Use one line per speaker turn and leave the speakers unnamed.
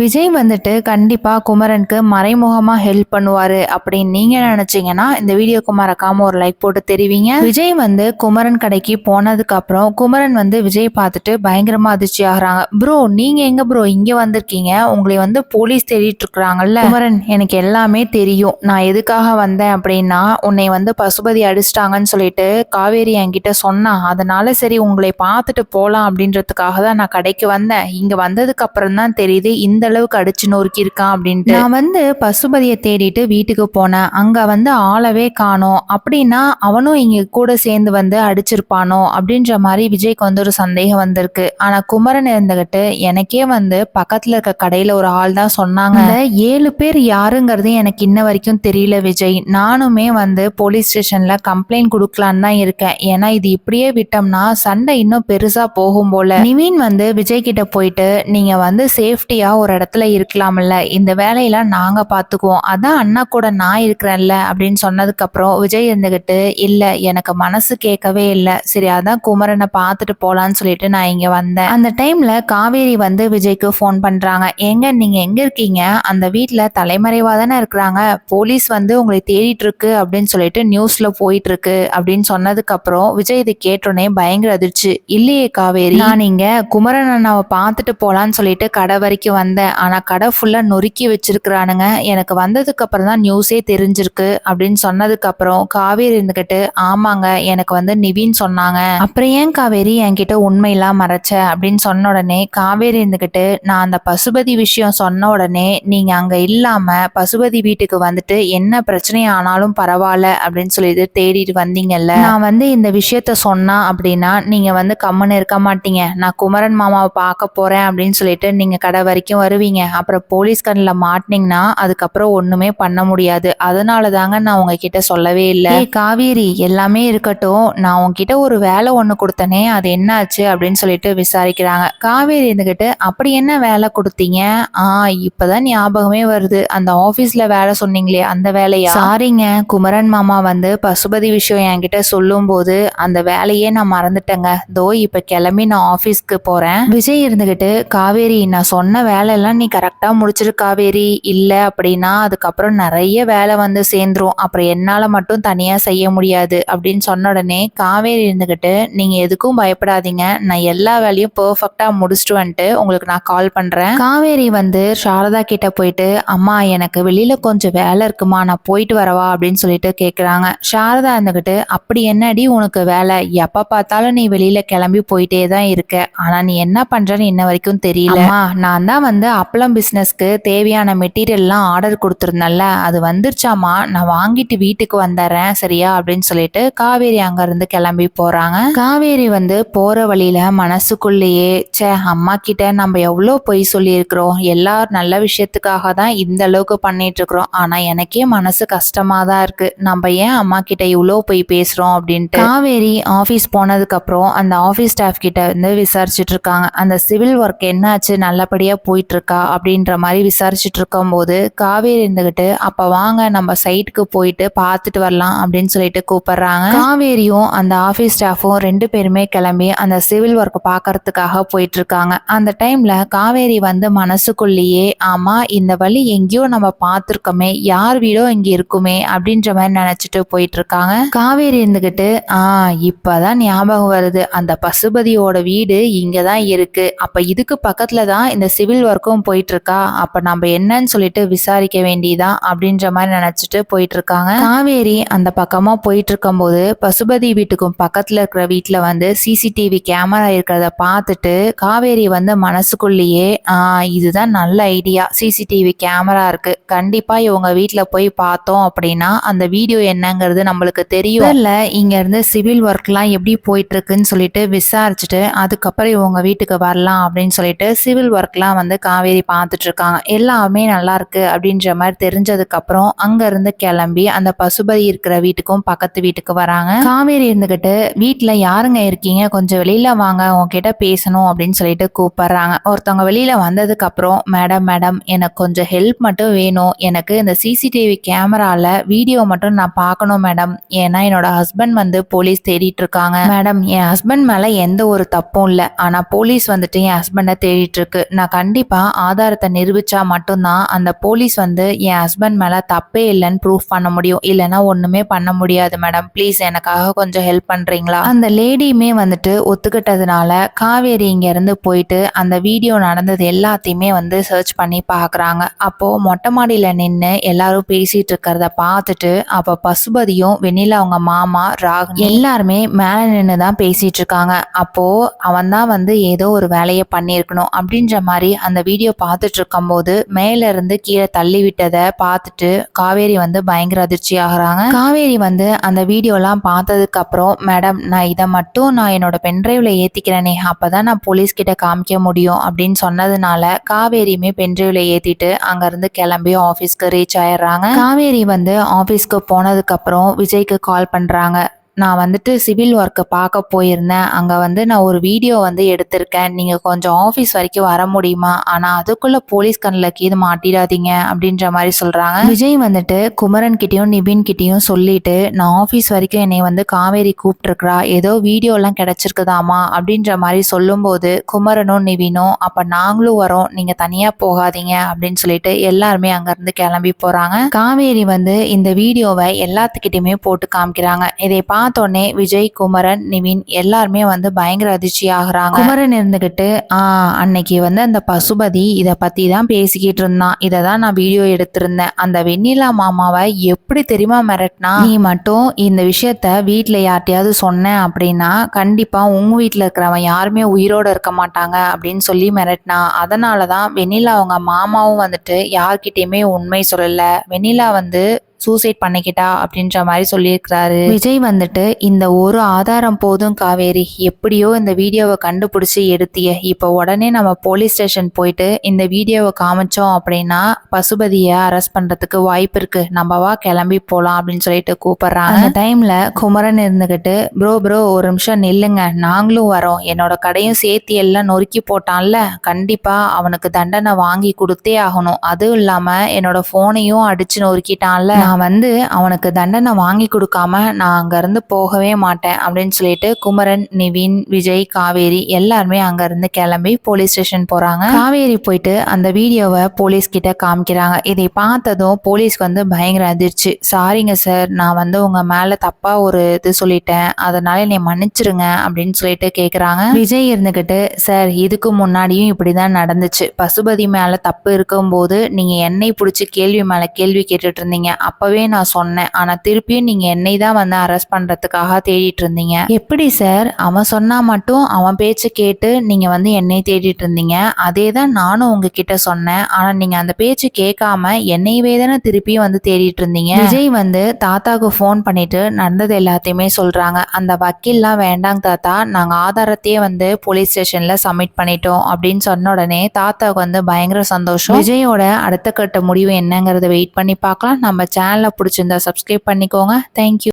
விஜய் வந்துட்டு கண்டிப்பாக குமரனுக்கு மறைமுகமாக ஹெல்ப் பண்ணுவார் அப்படின்னு நீங்கள் நினச்சிங்கன்னா இந்த வீடியோக்கு மறக்காமல் ஒரு லைக் போட்டு தெரிவிங்க. விஜய் வந்து குமரன் கடைக்கு போனதுக்கப்புறம் குமரன் வந்து விஜய் பார்த்துட்டு பயங்கரமாக அதிர்ச்சி ஆகுறாங்க. ப்ரோ நீங்கள் எங்கே ப்ரோ இங்கே வந்திருக்கீங்க. உங்களை வந்து போலீஸ் தேடிட்டு இருக்கிறாங்கல்ல. குமரன் எனக்கு எல்லாமே தெரியும். நான் எதுக்காக வந்தேன் அப்படின்னா உன்னை வந்து பசுபதி அடிச்சிட்டாங்கன்னு சொல்லிட்டு காவேரி என்கிட்ட சொன்னா. அதனால சரி உங்களை பார்த்துட்டு போகலாம் அப்படின்றதுக்காக தான் நான் கடைக்கு வந்தேன். இங்கே வந்ததுக்கு அப்புறம் தான் தெரியுது இந்த அளவுக்கு அடிச்சு நொறுக்கி இருக்கான் அப்படின்ட்டு. நான் வந்து பசுபதியை தேடிட்டு வீட்டுக்கு போனேன். அங்க வந்து ஆளவே காணோம். அப்படின்னா அவனும் இங்க கூட சேர்ந்து வந்து அடிச்சிருப்பானோ அப்படின்ற மாதிரி விஜய்க்கு வந்து ஒரு சந்தேகம் வந்திருக்கு. ஆனா குமரன் இருந்துகிட்டு எனக்கே வந்து பக்கத்துல இருக்க கடையில ஒரு ஆள் தான் சொன்னாங்க. ஏழு பேர் யாருங்கிறது எனக்கு இன்ன வரைக்கும் தெரியல விஜய். நானுமே வந்து போலீஸ் ஸ்டேஷன்ல கம்ப்ளைண்ட் கொடுக்கலான்னு தான் இருக்கேன். ஏன்னா இது இப்படியே விட்டோம்னா சண்டை இன்னும் பெருசா போகும் போல. நிவின் வந்து விஜய் கிட்ட போயிட்டு நீங்க வந்து சேஃப்டியா ஒரு இடத்துல இருக்கலாம்ல. இந்த வேலையெல்லாம் நாங்கள் பார்த்துக்குவோம் அதான் அண்ணா கூட நான் இருக்கிறேன்ல அப்படின்னு சொன்னதுக்கப்புறம் விஜய் இருந்துக்கிட்டு இல்லை எனக்கு மனசு கேட்கவே இல்லை. சரி அதான் குமரனை பார்த்துட்டு போகலான்னு சொல்லிட்டு நான் இங்கே வந்தேன். அந்த டைமில் காவேரி வந்து விஜய்க்கு ஃபோன் பண்ணுறாங்க எங்க நீங்கள் எங்கே இருக்கீங்க? அந்த வீட்டில் தலைமறைவாக தானே இருக்கிறாங்க. போலீஸ் வந்து உங்களை தேடிட்டு இருக்கு. அப்படின்னு சொல்லிட்டு நியூஸில் போயிட்டு இருக்கு அப்படின்னு சொன்னதுக்கப்புறம் விஜய் இதை கேட்டோன்னே பயங்கர அதிர்ச்சி. இல்லையே காவேரி நான் இங்க குமரன் அண்ணாவை பார்த்துட்டு போகலான்னு சொல்லிட்டு கடை வரைக்கும் வந்தேன். ஆனால் கடை ஃபுல்லாக நொறுக்கி வச்சிருக்கிறானுங்க. எனக்கு வந்ததுக்கு அப்புறம் தான் நியூஸே தெரிஞ்சிருக்கு அப்படின்னு சொன்னதுக்கப்புறம் காவேரி இருந்துக்கிட்டு ஆமாங்க எனக்கு வந்து நிவின் சொன்னாங்க. அப்புறம் ஏன் காவேரி என்கிட்ட உண்மையெல்லாம் மறைச்ச? அப்படின்னு சொன்ன உடனே காவேரி இருந்துக்கிட்டு நான் அந்த பசுபதி விஷயம் சொன்ன உடனே நீங்கள் அங்கே இல்லாமல் பசுபதி வீட்டுக்கு வந்துட்டு என்ன பிரச்சனை ஆனாலும் பரவாயில்ல அப்படின்னு சொல்லிட்டு தேடிட்டு வந்தீங்கல்ல. நான் வந்து இந்த விஷயத்த சொன்னா அப்படின்னா நீங்கள் வந்து கம்முன்னு இருக்க மாட்டீங்க. நான் குமரன் மாமாவை பார்க்க போகிறேன் அப்படின்னு சொல்லிட்டு நீங்கள் கடை வரைக்கும் வருவீங்க அப்புறம் போலீஸ் கண்ணில் மாட்டினீங்கன்னா அதுக்கப்புறம் ஒண்ணுமே பண்ண முடியாது. அதனால தாங்க நான் உங்ககிட்ட சொல்லவே இல்லை. காவேரி எல்லாமே இருக்கட்டும். நான் உங்ககிட்ட ஒரு வேலை ஒன்று கொடுத்தனே அது என்னாச்சு அப்படின்னு சொல்லிட்டு விசாரிக்கிறாங்க. காவேரி இருந்துகிட்டு அப்படி என்ன வேலை கொடுத்தீங்க? ஆ இப்பதான் ஞாபகமே வருது. அந்த ஆபீஸ்ல வேலை சொன்னீங்களே அந்த வேலையா? சாரிங்க குமரன் மாமா வந்து பசுபதி விஷயம் என்கிட்ட சொல்லும்போது அந்த வேலையே நான் மறந்துட்டேங்க. தோ இப்ப கிளம்பி நான் ஆபீஸ்க்கு போறேன். விஜய் இருந்துகிட்டு காவேரி நான் சொன்ன வேலையெல்லாம் நீ கரெக்டா முடிச்சிரு காவேரி. இல்ல அப்படின்னா அதுக்கப்புறம் நிறைய வேலை வந்து சேர்ந்துரும். அப்புறம் என்னால மட்டும் தனியா செய்ய முடியாது அப்படின்னு சொன்ன உடனே காவேரி இருந்துகிட்டு நீங்க எதுக்கும் பயப்படாதீங்க. நான் எல்லா வேலையும் பெர்ஃபெக்டா முடிச்சிட்டு வந்துட்டு உங்களுக்கு நான் கால் பண்றேன். காவேரி வந்து சாரதா கிட்ட போயிட்டு அம்மா எனக்கு வெளியில கொஞ்சம் வேலை இருக்குமா? நான் போயிட்டு வரவா? அப்படின்னு சொல்லிட்டு கேக்குறாங்க. சாரதா இருந்துகிட்டு அப்படி என்னடி உனக்கு வேலை? எப்ப பார்த்தாலும் நீ வெளியில கிளம்பி போயிட்டே தான் இருக்க. ஆனா நீ என்ன பண்றன்னு இன்ன வரைக்கும் தெரியல. நான் தான் வந்து அப்பளம் பிஸ்னஸ்க்கு தேவையான மெட்டீரியல்லாம் ஆர்டர் கொடுத்துருந்தேன்ல அது வந்துருச்சாமா நான் வாங்கிட்டு வீட்டுக்கு வந்துடுறேன் சரியா? அப்படின்னு சொல்லிட்டு காவேரி அங்கேருந்து கிளம்பி போகிறாங்க காவேரி வந்து போகிற வழியில் மனசுக்குள்ளேயே ச்சே அம்மா கிட்ட நம்ம எவ்வளோ பொய் சொல்லியிருக்கிறோம்? எல்லாரும் நல்ல விஷயத்துக்காக தான் இந்த அளவுக்கு பண்ணிட்டு இருக்கிறோம். ஆனால் எனக்கே மனசு கஷ்டமாக தான் இருக்குது நம்ம ஏன் அம்மா கிட்ட இவ்வளோ பொய் பேசுகிறோம் அப்படின்ட்டு? காவேரி ஆஃபீஸ் போனதுக்கப்புறம் அந்த ஆஃபீஸ் ஸ்டாஃப் கிட்ட வந்து விசாரிச்சுட்டு இருக்காங்க. அந்த சிவில் ஒர்க் என்னாச்சு? நல்லபடியாக போயிட்டு இருக்கா அப்படின்ற மாதிரி விசாரிச்சுட்டு இருக்கும்போது காவேரி இருந்துகிட்டு அப்ப வாங்க நம்ம சைட்டுக்கு போயிட்டு பார்த்துட்டு வரலாம் அப்படின்னு சொல்லிட்டு கூப்பிடுறாங்க. காவேரியும் அந்த ஆஃபீஸ் ஸ்டாஃபும் ரெண்டு பேருமே கிளம்பி அந்த சிவில் ஒர்க் பார்க்கறதுக்காக போயிட்டு இருக்காங்க. அந்த டைம்ல காவேரி வந்து மனசுக்குள்ளேயே ஆமா இந்த வழி எங்கேயோ நம்ம பார்த்துருக்கோமே யார் வீடோ இங்க இருக்குமே அப்படின்ற மாதிரி நினைச்சிட்டு போயிட்டு இருக்காங்க. காவேரி இருந்துகிட்டு ஆ இப்பதான் ஞாபகம் வருது. அந்த பசுபதியோட வீடு இங்க தான் இருக்கு. அப்ப இதுக்கு பக்கத்துல தான் இந்த சிவில் ஒர்க் போயிட்டு போயிட்டுருக்கா. அப்போ நம்ம என்னன்னு சொல்லிட்டு விசாரிக்க வேண்டியதான் அப்படின்ற மாதிரி நினச்சிட்டு போயிட்டுருக்காங்க. காவேரி அந்த பக்கமாக போயிட்டுருக்கும்போது பசுபதி வீட்டுக்கும் பக்கத்தில் இருக்கிற வீட்டில் வந்து சிசிடிவி கேமரா இருக்கிறத பார்த்துட்டு காவேரி வந்து மனசுக்குள்ளேயே இதுதான் நல்ல ஐடியா. சிசிடிவி கேமரா இருக்குது கண்டிப்பாக இவங்க வீட்டில் போய் பார்த்தோம் அப்படின்னா அந்த வீடியோ என்னங்கிறது நம்மளுக்கு தெரியும். இல்லை இங்கேருந்து சிவில் ஒர்க்லாம் எப்படி போயிட்டுருக்குன்னு சொல்லிட்டு விசாரிச்சுட்டு அதுக்கப்புறம் இவங்க வீட்டுக்கு வரலாம் அப்படின்னு சொல்லிட்டு சிவில் ஒர்க்லாம் வந்து காவேரி பார்த்துட்ருக்காங்க எல்லாமே நல்லாயிருக்கு அப்படின்ற மாதிரி தெரிஞ்சதுக்கப்புறம் அங்கேருந்து கிளம்பி அந்த பசுபதி இருக்கிற வீட்டுக்கும் பக்கத்து வீட்டுக்கு வராங்க. காவேரி இருந்துக்கிட்டு வீட்டில் யாருங்க இருக்கீங்க? கொஞ்சம் வெளியில் வாங்க உங்ககிட்ட பேசணும் அப்படின்னு சொல்லிட்டு கூப்பிட்றாங்க. ஒருத்தவங்க வெளியில் வந்ததுக்கப்புறம் மேடம் மேடம் எனக்கு கொஞ்சம் ஹெல்ப் மட்டும் வேணும். எனக்கு இந்த சிசிடிவி கேமராவில் வீடியோ மட்டும் நான் பார்க்கணும் மேடம். ஏன்னா என்னோட ஹஸ்பண்ட் வந்து போலீஸ் தேடிட்டு இருக்காங்க மேடம் என் ஹஸ்பண்ட் மேலே எந்த ஒரு தப்பும் இல்லை. ஆனால் போலீஸ் வந்துட்டு என் ஹஸ்பண்டை தேடிட்டு இருக்கு நான் கண்டிப்பாக ஆதாரத்தை நிரூபிச்சா மட்டும்தான் அந்த போலீஸ் வந்து என் ஹஸ்பண்ட் மேலே தப்பே இல்லைன்னு ப்ரூஃப் பண்ண முடியும். இல்லைன்னா ஒன்றுமே பண்ண முடியாது மேடம் ப்ளீஸ் எனக்காக கொஞ்சம் ஹெல்ப் பண்ணுறீங்களா அந்த லேடியுமே வந்துட்டு ஒத்துக்கிட்டதுனால காவேரி இங்கேருந்து போயிட்டு அந்த வீடியோ நடந்தது எல்லாத்தையுமே வந்து சர்ச் பண்ணி பார்க்குறாங்க அப்போது மொட்டை மாடியில் நின்று எல்லாரும் பேசிகிட்டு இருக்கிறத பார்த்துட்டு அப்போ பசுபதியும் வெண்ணிலா அவங்க மாமா ராகு எல்லாருமே மேலே நின்று தான் பேசிகிட்டு இருக்காங்க. அப்போது அவன் தான் வந்து ஏதோ ஒரு வேலையை பண்ணியிருக்கணும் அப்படின்ற மாதிரி அந்த வீடியோ பார்த்துட்டு இருக்கும்போது மேலேருந்து கீழே தள்ளி விட்டதை பார்த்துட்டு காவேரி வந்து பயங்கர அதிர்ச்சி ஆகுறாங்க காவேரி வந்து அந்த வீடியோலாம் பார்த்ததுக்கு அப்புறம் மேடம் நான் இதை மட்டும் நான் என்னோட பென்ட்ரைவ்ல ஏத்திக்கிறேனே அப்பதான் நான் போலீஸ் கிட்ட காமிக்க முடியும் அப்படின்னு சொன்னதுனால காவேரியுமே பென்ட்ரைவ்ல ஏத்திட்டு அங்கிருந்து கிளம்பி ஆஃபீஸ்க்கு ரீச் ஆயிடுறாங்க. காவேரி வந்து ஆஃபீஸ்க்கு போனதுக்கு அப்புறம் விஜய்க்கு கால் பண்றாங்க. நான் வந்துட்டு சிவில் ஒர்க்கை பார்க்க போயிருந்தேன். அங்கே வந்து நான் ஒரு வீடியோ வந்து எடுத்திருக்கேன். நீங்கள் கொஞ்சம் ஆஃபீஸ் வரைக்கும் வர முடியுமா? ஆனால் அதுக்குள்ளே போலீஸ் கண்ணில் கீது மாட்டிடாதீங்க அப்படின்ற மாதிரி சொல்கிறாங்க விஜய் வந்துட்டு குமரன் கிட்டேயும் நிபின் கிட்டேயும் சொல்லிட்டு நான் ஆஃபீஸ் வரைக்கும் என்னை வந்து காவேரி கூப்பிட்டுருக்குறா. ஏதோ வீடியோலாம் கிடச்சிருக்குதாமா? அப்படின்ற மாதிரி சொல்லும்போது குமரனும் நிவினும் அப்போ நாங்களும் வரோம். நீங்கள் தனியாக போகாதீங்க. அப்படின்னு சொல்லிட்டு எல்லாருமே அங்கேருந்து கிளம்பி போகிறாங்க காவேரி வந்து இந்த வீடியோவை எல்லாத்துக்கிட்டையுமே போட்டு காமிக்கிறாங்க. இதை பார்த்தோன்னே விஜய் குமரன் நிவின் எல்லாருமே வந்து பயங்கர அதிர்ச்சி ஆகுறாங்க குமரன் இருந்துகிட்டு ஆ அன்னைக்கு வந்து அந்த பசுபதி இதை பத்தி தான் பேசிக்கிட்டு இருந்தான். இதை தான் நான் வீடியோ எடுத்திருந்தேன். அந்த வெண்ணிலா மாமாவை எப்படி தெரியுமா மிரட்டினா நீ மட்டும் இந்த விஷயத்த வீட்டில் யார்ட்டையாவது சொன்னேன் அப்படின்னா கண்டிப்பா உங்க வீட்டில் இருக்கிறவன் யாருமே உயிரோட இருக்க மாட்டாங்க அப்படின்னு சொல்லி மிரட்டினா. அதனால தான் வெண்ணிலா அவங்க மாமாவும் வந்துட்டு யார்கிட்டயுமே உண்மை சொல்லல. வெண்ணிலா வந்து சூசைட் பண்ணிக்கிட்டா அப்படின்ற மாதிரி சொல்லியிருக்கிறாரு. விஜய் வந்துட்டு இந்த ஒரு ஆதாரம் போதும் காவேரி எப்படியோ இந்த வீடியோவை கண்டுபிடிச்சி எடுத்திய. இப்போ உடனே நம்ம போலீஸ் ஸ்டேஷன் போயிட்டு இந்த வீடியோவை காமிச்சோம் அப்படின்னா பசுபதியை அரெஸ்ட் பண்றதுக்கு வாய்ப்பு இருக்கு. நம்ம வா கிளம்பி போலாம் அப்படின்னு சொல்லிட்டு கூப்பிடுறாங்க. அந்த டைம்ல குமரன் இருந்துகிட்டு ப்ரோ ப்ரோ ஒரு நிமிஷம் நில்லுங்க. நாங்களும் வரோம். என்னோட கடையும் சேர்த்து எல்லாம் நொறுக்கி போட்டான்ல. கண்டிப்பா அவனுக்கு தண்டனை வாங்கி கொடுத்தே ஆகணும். அதுவும் இல்லாம என்னோட போனையும் அடிச்சு நொறுக்கிட்டான்ல. நான் வந்து அவனுக்கு தண்டனை வாங்கி கொடுக்காம நான் அங்கேருந்து போகவே மாட்டேன் அப்படின்னு சொல்லிட்டு குமரன் நிவின் விஜய் காவேரி எல்லாருமே அங்கேருந்து கிளம்பி போலீஸ் ஸ்டேஷன் போகிறாங்க காவேரி போயிட்டு அந்த வீடியோவை போலீஸ் கிட்ட காமிக்கிறாங்க. இதை பார்த்ததும் போலீஸ்க்கு வந்து பயங்கர அதிர்ச்சி. சாரிங்க சார் நான் வந்து உங்கள் மேலே தப்பாக ஒரு இது சொல்லிட்டேன். அதனால என்னை மன்னிச்சிருங்க அப்படின்னு சொல்லிட்டு கேட்குறாங்க விஜய் இருந்துக்கிட்டு சார் இதுக்கு முன்னாடியும் இப்படி தான் நடந்துச்சு. பசுபதி மேலே தப்பு இருக்கும்போது நீங்கள் என்னை பிடிச்சி கேள்வி மேலே கேள்வி கேட்டுட்டு இருந்தீங்க. அப்பவே நான் சொன்னேன். ஆனா திருப்பியும் நீங்க என்னை தான் வந்து அரெஸ்ட் பண்றதுக்காக தேடிட்டு இருந்தீங்க. எப்படி சார் அவன் சொன்னா மட்டும் அவன் பேச்சு கேட்டு நீங்க வந்து என்னை தேடிட்டு இருந்தீங்க. அதே தான் நானும் உங்ககிட்ட சொன்னேன். ஆனா நீங்க அந்த பேச்சு கேட்காம என்னையவே தானே திருப்பியும் வந்து தேடிட்டு இருந்தீங்க. விஜய் வந்து தாத்தாவுக்கு ஃபோன் பண்ணிட்டு நடந்தது எல்லாத்தையுமே சொல்றாங்க. அந்த வக்கீல்லாம் வேண்டாங்க தாத்தா நாங்க ஆதாரத்தையே வந்து போலீஸ் ஸ்டேஷன்ல சப்மிட் பண்ணிட்டோம் அப்படின்னு சொன்ன உடனே தாத்தாவுக்கு வந்து பயங்கர சந்தோஷம். விஜயோட அடுத்த கட்ட முடிவு என்னங்கறத வெயிட் பண்ணி பார்க்கலாம். நம்ம சேனலை பிடிச்சிருந்தா சப்ஸ்கிரைப் பண்ணிக்கோங்க. தேங்க்யூ